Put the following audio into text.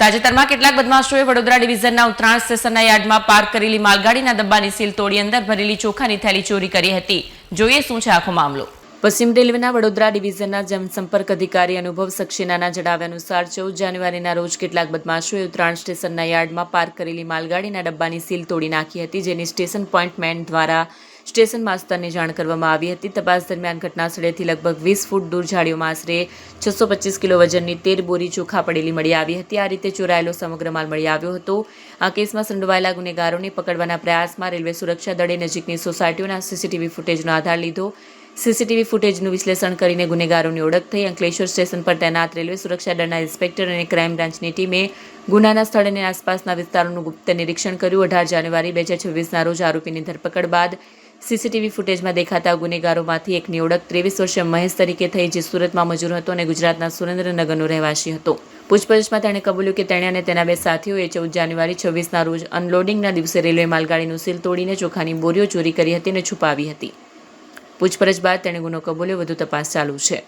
તાજેતરમાં કેટલાક બદમાશોએ વડોદરા ડિવિઝનના ઉત્તરાયણ સ્ટેશનના યાર્ડમાં પાર્ક કરેલી માલગાડીના ડબ્બાની સીલ તોડી અંદર ભરેલી ચોખાની થેલી ચોરી કરી હતી. જોઈએ શું છે આખો મામલો. પશ્ચિમ રેલવેના વડોદરા ડિવિઝનના જનસંપર્ક અધિકારી અનુભવ સક્સેનાના જણાવ્યા અનુસાર ચૌદ જાન્યુઆરીના રોજ કેટલાક બદમાશોએ ઉત્તરાયણ સ્ટેશનના યાર્ડમાં પાર્ક કરેલી માલગાડીના ડબ્બાની સીલ તોડી નાખી હતી, જેની સ્ટેશન પોઇન્ટમેન દ્વારા સ્ટેશન માસ્તરને જાણ કરવામાં આવી હતી. તપાસ દરમિયાન ઘટના સ્થળેથી લગભગ વીસ ફૂટ દૂર ઝાડીઓમાં આશરે છસો પચીસ કિલો વજનની તેર બોરી ચોખા પડેલી મળી આવી હતી. આ રીતે ચોરાયેલો સમગ્ર માલ મળી આવ્યો હતો. આ કેસમાં સંડોવાયેલા ગુનેગારોને પકડવાના પ્રયાસમાં રેલવે સુરક્ષા દળે નજીકની સોસાયટીઓના સીસીટીવી ફૂટેજનો આધાર લીધો. સીસીટીવી ફૂટેજનું વિશ્લેષણ કરીને ગુનેગારોની ઓળખ થઈ અંકલેશ્વર સ્ટેશન પર તૈનાત રેલવે સુરક્ષા દળના ઇન્સ્પેક્ટર અને ક્રાઇમ બ્રાન્ચની ટીમે ગુનાના સ્થળ અને આસપાસના વિસ્તારોનું ગુપ્ત નિરીક્ષણ કર્યું. અઢાર જાન્યુઆરી બે હજાર છવ્વીસના રોજ આરોપીની ધરપકડ બાદ સીસીટીવી ફૂટેજમાં દેખાતા ગુનેગારોમાંથી એકની ઓળખ ત્રેવીસ વર્ષીય મહેશ તરીકે થઈ, જે સુરતમાં મજૂર હતો અને ગુજરાતના સુરેન્દ્રનગરનો રહેવાસી હતો. પૂછપરછમાં તેણે કબૂલ્યું કે તેણે અને તેના બે સાથીઓએ ચૌદ જાન્યુઆરી છવ્વીસના રોજ અનલોડિંગના દિવસે રેલવે માલગાડીનું સીલ તોડીને ચોખાની બોરીઓ ચોરી કરી હતી અને છુપાવી હતી. પૂછપરછ બાદ તેણે ગુનો કબૂલ્યો વધુ તપાસ ચાલુ છે.